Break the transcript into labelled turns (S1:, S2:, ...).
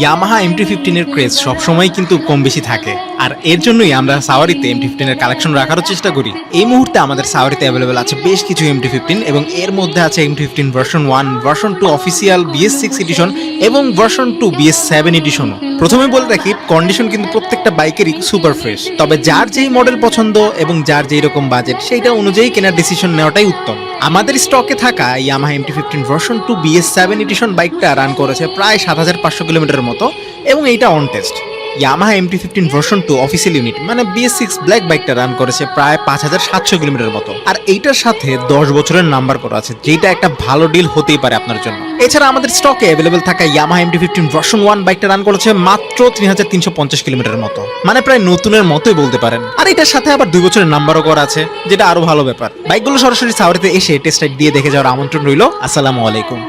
S1: Yamaha MT ফিফটিনের craze সবসময় কিন্তু কম বেশি থাকে। আর এর জন্যই আমরা সাওয়ারিতে এমটি ফিফটিনের কালেকশন রাখারও চেষ্টা করি। এই মুহূর্তে আমাদের সাওয়ারিতে অ্যাভেলেবেল আছে বেশ কিছু এমটি ফিফটিন এবং এর মধ্যে আছে MT fifteen version one version two official BS six edition এবং ভার্সন টু বিএস সেভেন এডিশনও প্রথমে বলে রাখি কন্ডিশন কিন্তু প্রত্যেকটা বাইকেরই সুপার ফ্রেশ তবে যার যেই মডেল পছন্দ এবং যার যেই রকম বাজেট সেইটা অনুযায়ী কেনার ডিসিশন নেওয়াটাই উত্তম। আমাদের স্টকে থাকা Yamaha MT fifteen version two BS seven edition বাইকটা রান করেছে প্রায় সাত হাজার পাঁচশো কিলোমিটারের মতো এবং এইটা on test Yamaha MT fifteen version two official unit মানে বিএস সিক্স ব্ল্যাক বাইকটা রান করেছে প্রায় পাঁচ হাজার সাতশো কিলোমিটার মতো। আর এইটার সাথে দশ বছরের নাম্বার করা আছে, যেটা একটা ভালো ডিল হতেই পারে আপনার জন্য। এছাড়া আমাদের স্টকে অ্যাভেলেবেল থাকা Yamaha MT fifteen version one বাইকটা রান করেছে মাত্র তিন হাজার তিনশো পঞ্চাশ কিলোমিটার মতো। মানে প্রায় নতুনের মতোই বলতে পারেন। আর এটার সাথে আবার দুই বছরের নাম্বারও করা আছে, যেটা আরও ভালো ব্যাপার। বাইকগুলো সরাসরি সাওয়ারিতে এসে টেস্ট রাইড দিয়ে দেখে যাওয়ার আমন্ত্রণ রইল। আসসালামু আলাইকুম।